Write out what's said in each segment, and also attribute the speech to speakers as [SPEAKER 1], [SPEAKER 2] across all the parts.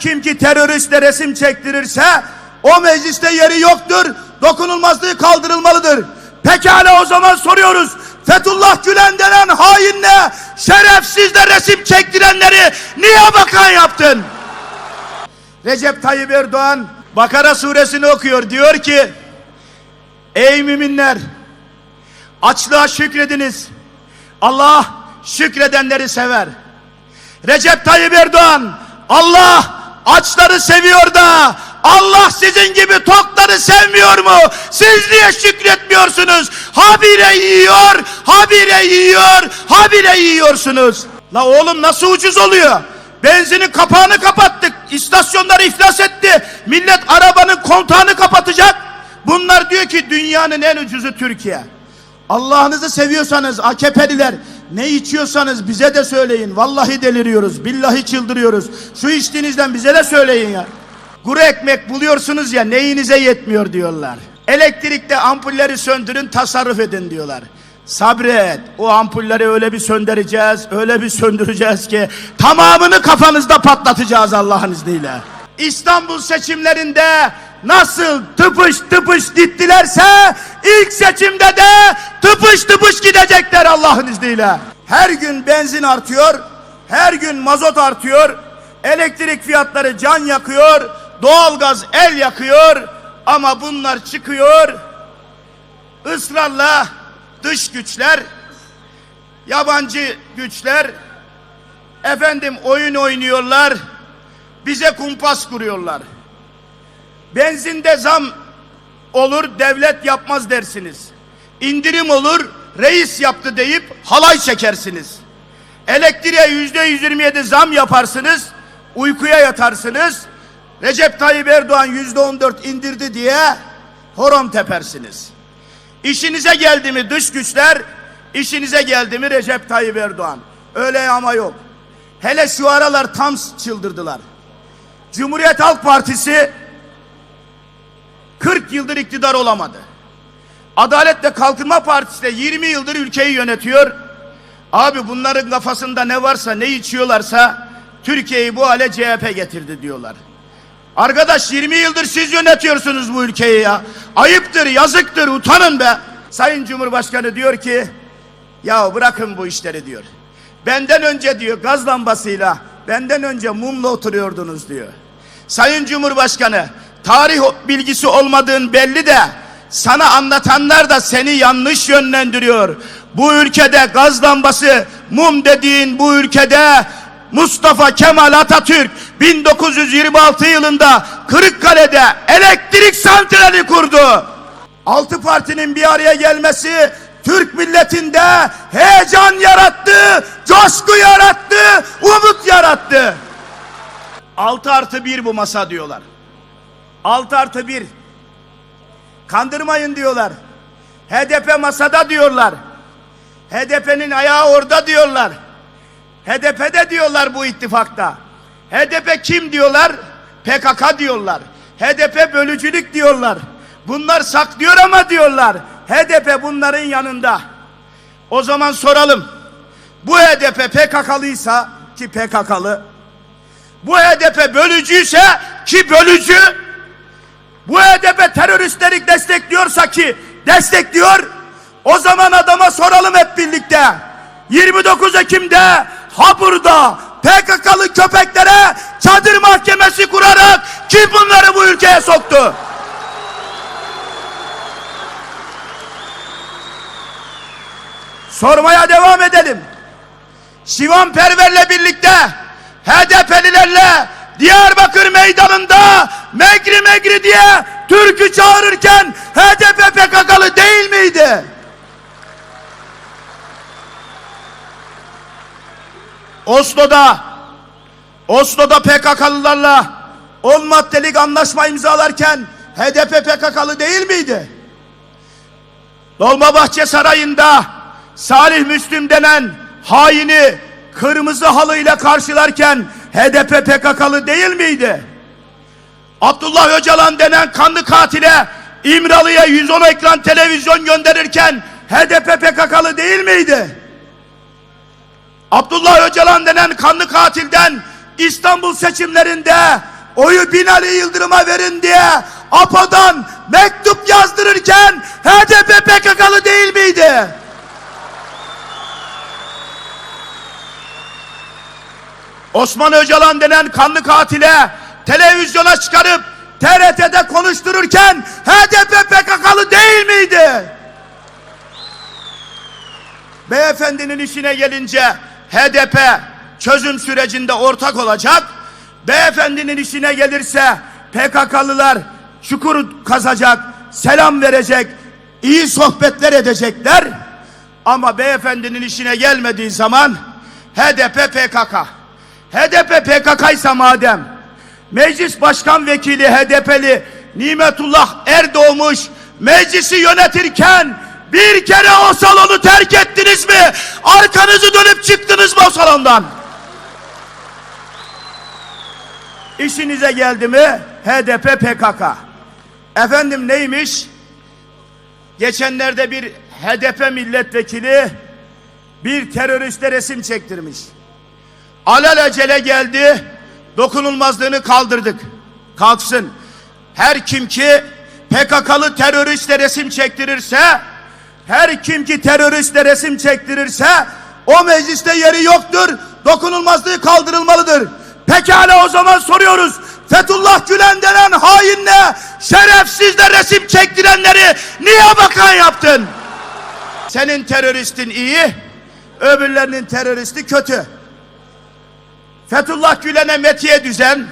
[SPEAKER 1] Kim ki teröristle resim çektirirse o mecliste yeri yoktur. Dokunulmazlığı kaldırılmalıdır. Pekala o zaman soruyoruz. Fethullah Gülen denen hainle şerefsizle resim çektirenleri niye bakan yaptın? Recep Tayyip Erdoğan Bakara suresini okuyor. Diyor ki Ey müminler açlığa şükrediniz. Allah şükredenleri sever. Recep Tayyip Erdoğan Allah açları seviyor da Allah sizin gibi tokları sevmiyor mu? Siz niye şükretmiyorsunuz? Habire yiyor, habire yiyor, habire yiyorsunuz. La oğlum nasıl ucuz oluyor? Benzinin kapağını kapattık. İstasyonlar iflas etti. Millet arabanın kontağını kapatacak. Bunlar diyor ki dünyanın en ucuzu Türkiye. Allah'ınızı seviyorsanız AKP'liler ne içiyorsanız bize de söyleyin. Vallahi deliriyoruz. Billahi çıldırıyoruz. Şu içtiğinizden bize de söyleyin ya. Kuru ekmek buluyorsunuz ya neyinize yetmiyor diyorlar. Elektrikte ampulleri söndürün tasarruf edin diyorlar. Sabret. O ampulleri öyle bir söndüreceğiz, öyle bir söndüreceğiz ki tamamını kafanızda patlatacağız Allah'ın izniyle. İstanbul seçimlerinde nasıl tıpış tıpış gittilerse ilk seçimde de tıpış tıpış gidecekler Allah'ın izniyle. Her gün benzin artıyor, her gün mazot artıyor, elektrik fiyatları can yakıyor, doğalgaz el yakıyor ama bunlar çıkıyor ısrarla dış güçler, yabancı güçler efendim oyun oynuyorlar, bize kumpas kuruyorlar. Benzinde zam olur devlet yapmaz dersiniz. İndirim olur reis yaptı deyip halay çekersiniz. Elektriğe yüzde 127 zam yaparsınız, uykuya yatarsınız. Recep Tayyip Erdoğan yüzde 14 indirdi diye horon tepersiniz. İşinize geldi mi dış güçler, işinize geldi mi Recep Tayyip Erdoğan. Öyle ama yok. Hele şu aralar tam çıldırdılar. Cumhuriyet Halk Partisi 40 yıldır iktidar olamadı. Adalet ve Kalkınma Partisi de 20 yıldır ülkeyi yönetiyor. Abi bunların kafasında ne varsa ne içiyorlarsa Türkiye'yi bu hale CHP getirdi diyorlar. Arkadaş 20 yıldır siz yönetiyorsunuz bu ülkeyi ya. Ayıptır, yazıktır, utanın be. Sayın Cumhurbaşkanı diyor ki ya bırakın bu işleri diyor. Benden önce diyor gaz lambasıyla, benden önce mumla oturuyordunuz diyor. Sayın Cumhurbaşkanı tarih bilgisi olmadığın belli de sana anlatanlar da seni yanlış yönlendiriyor. Bu ülkede gaz lambası, mum dediğin bu ülkede Mustafa Kemal Atatürk 1926 yılında Kırıkkale'de elektrik santrali kurdu. Altı partinin bir araya gelmesi Türk milletinde heyecan yarattı, coşku yarattı, umut yarattı. 6 artı 1 bu masa diyorlar. 6 artı 1. Kandırmayın diyorlar. HDP masada diyorlar. HDP'nin ayağı orada diyorlar. HDP'de diyorlar bu ittifakta. HDP kim diyorlar? PKK diyorlar. HDP bölücülük diyorlar. Bunlar saklıyor ama diyorlar. HDP bunların yanında. O zaman soralım. Bu HDP PKK'lıysa ki PKK'lı. Bu HDP bölücüyse ki bölücü. Bu HDP teröristleri destekliyorsa ki destekliyor. O zaman adama soralım hep birlikte. 29 Ekim'de Habur'da PKK'lı köpeklere çadır mahkemesi kurarak kim bunları bu ülkeye soktu? Sormaya devam edelim. Şivan Perver'le birlikte HDP'lilerle Diyarbakır meydanında Megri Megri diye türkü çağırırken HDP PKK'lı değil miydi? Oslo'da Oslo'da PKK'lılarla 10 maddelik anlaşma imzalarken HDP PKK'lı değil miydi? Dolmabahçe Sarayı'nda Salih Müslüm denen haini kırmızı halıyla karşılarken HDP PKK'lı değil miydi? Abdullah Öcalan denen kanlı katile İmralı'ya 110 ekran televizyon gönderirken HDP PKK'lı değil miydi? Abdullah Öcalan denen kanlı katilden İstanbul seçimlerinde oyu Binali Yıldırım'a verin diye APO'dan mektup yazdırırken HDP PKK'lı değil miydi? Osman Öcalan denen kanlı katile televizyona çıkarıp TRT'de konuştururken HDP PKK'lı değil miydi? Beyefendinin işine gelince HDP çözüm sürecinde ortak olacak. Beyefendinin işine gelirse PKK'lılar çukur kazacak, selam verecek, iyi sohbetler edecekler. Ama beyefendinin işine gelmediği zaman HDP PKK. HDP PKK ise madem meclis başkan vekili HDP'li Nimetullah Erdoğmuş meclisi yönetirken bir kere o salonu terk ettiniz mi? Arkanızı dönüp çıktınız mı o salondan? İşinize geldi mi HDP PKK. Efendim neymiş? Geçenlerde bir HDP milletvekili bir teröriste resim çektirmiş. Alelacele geldi. Dokunulmazlığını kaldırdık. Kalksın. Her kim ki PKK'lı teröristle resim çektirirse her kim ki teröristle resim çektirirse o mecliste yeri yoktur. Dokunulmazlığı kaldırılmalıdır. Pekala o zaman soruyoruz. Fethullah Gülen denen hainle şerefsizle resim çektirenleri niye bakan yaptın? Senin teröristin iyi, öbürlerinin teröristi kötü. Fethullah Gülen'e metiye düzen,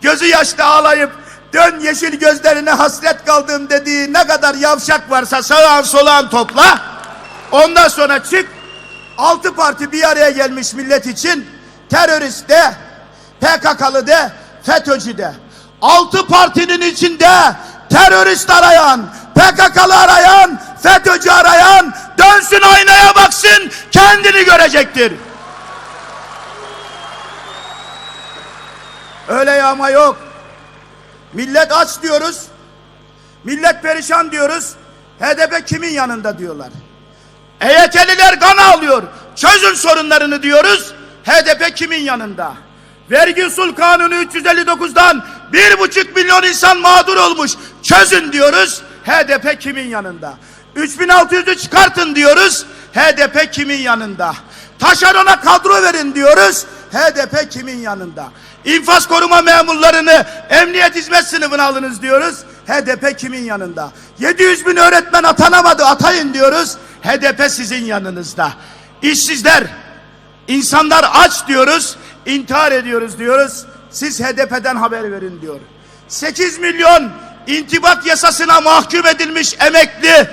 [SPEAKER 1] gözü yaşta ağlayıp dön yeşil gözlerine hasret kaldım dediği ne kadar yavşak varsa sağan solağın topla. Ondan sonra çık, altı parti bir araya gelmiş millet için terörist de, PKK'lı de, FETÖ'cü de. Altı partinin içinde terörist arayan, PKK'lı arayan, FETÖ'cü arayan dönsün aynaya baksın kendini görecektir. Öyle yağma yok. Millet aç diyoruz. Millet perişan diyoruz. HDP kimin yanında diyorlar. EYT'liler kan ağlıyor. Çözün sorunlarını diyoruz. HDP kimin yanında? Vergi usul kanunu 359'dan bir buçuk milyon insan mağdur olmuş. Çözün diyoruz. HDP kimin yanında? 3600'ü çıkartın diyoruz. HDP kimin yanında? Taşerona kadro verin diyoruz. HDP kimin yanında? İnfaz koruma memurlarını emniyet hizmet sınıfına alınız diyoruz. HDP kimin yanında? 700 bin öğretmen atanamadı atayın diyoruz. HDP sizin yanınızda. İşsizler, insanlar aç diyoruz, intihar ediyoruz diyoruz. Siz HDP'den haber verin diyor. 8 milyon intibak yasasına mahkum edilmiş emekli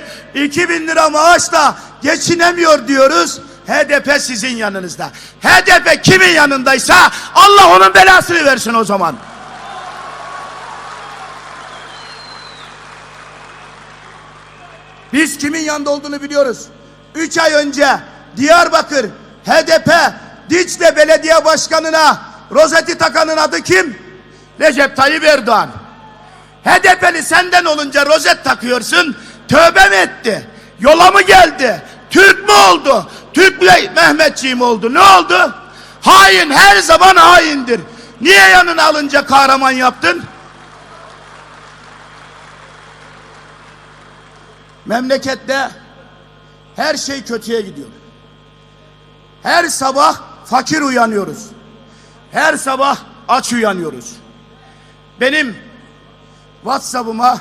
[SPEAKER 1] 2000 lira maaşla geçinemiyor diyoruz. HDP sizin yanınızda. HDP kimin yanındaysa Allah onun belasını versin o zaman. Biz kimin yanında olduğunu biliyoruz. Üç ay önce Diyarbakır HDP Dicle Belediye Başkanı'na rozeti takanın adı kim? Recep Tayyip Erdoğan. HDP'li senden olunca rozet takıyorsun. Tövbe mi etti? Yola mı geldi? Türk mü oldu? Mü Mehmetçiğim oldu? Ne oldu? Hain her zaman haindir. Niye yanına alınca kahraman yaptın? Memlekette her şey kötüye gidiyor. Her sabah fakir uyanıyoruz. Her sabah aç uyanıyoruz. Benim WhatsApp'ıma,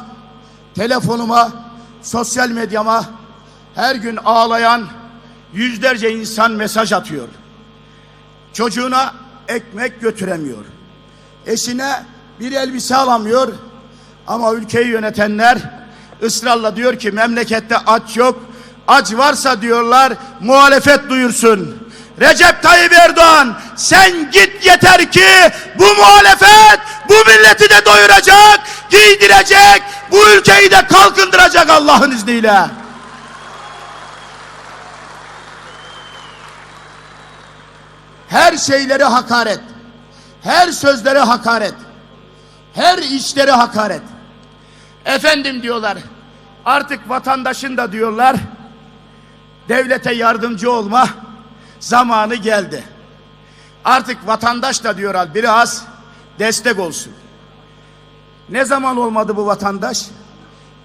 [SPEAKER 1] telefonuma, sosyal medyama her gün ağlayan yüzlerce insan mesaj atıyor. Çocuğuna ekmek götüremiyor. Eşine bir elbise alamıyor. Ama ülkeyi yönetenler ısrarla diyor ki memlekette aç yok. Aç varsa diyorlar muhalefet duyursun. Recep Tayyip Erdoğan sen git yeter ki bu muhalefet bu milleti de doyuracak, giydirecek, bu ülkeyi de kalkındıracak Allah'ın izniyle. Her şeyleri hakaret, her sözleri hakaret, her işleri hakaret. Efendim diyorlar, artık vatandaşın da diyorlar, devlete yardımcı olma zamanı geldi. Artık vatandaş da diyor biraz destek olsun. Ne zaman olmadı bu vatandaş?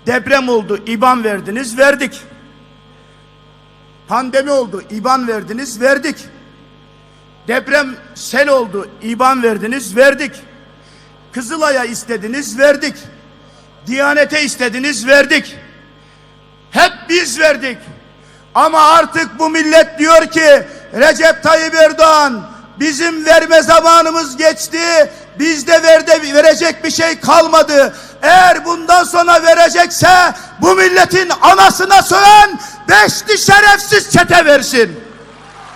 [SPEAKER 1] Deprem oldu, İban verdiniz, verdik. Pandemi oldu, İban verdiniz, verdik. Deprem sel oldu, İban verdiniz, verdik. Kızılay'a istediniz, verdik. Diyanete istediniz, verdik. Hep biz verdik. Ama artık bu millet diyor ki Recep Tayyip Erdoğan bizim verme zamanımız geçti. Bizde verde verecek bir şey kalmadı. Eğer bundan sonra verecekse bu milletin anasına söven beşli şerefsiz çete versin.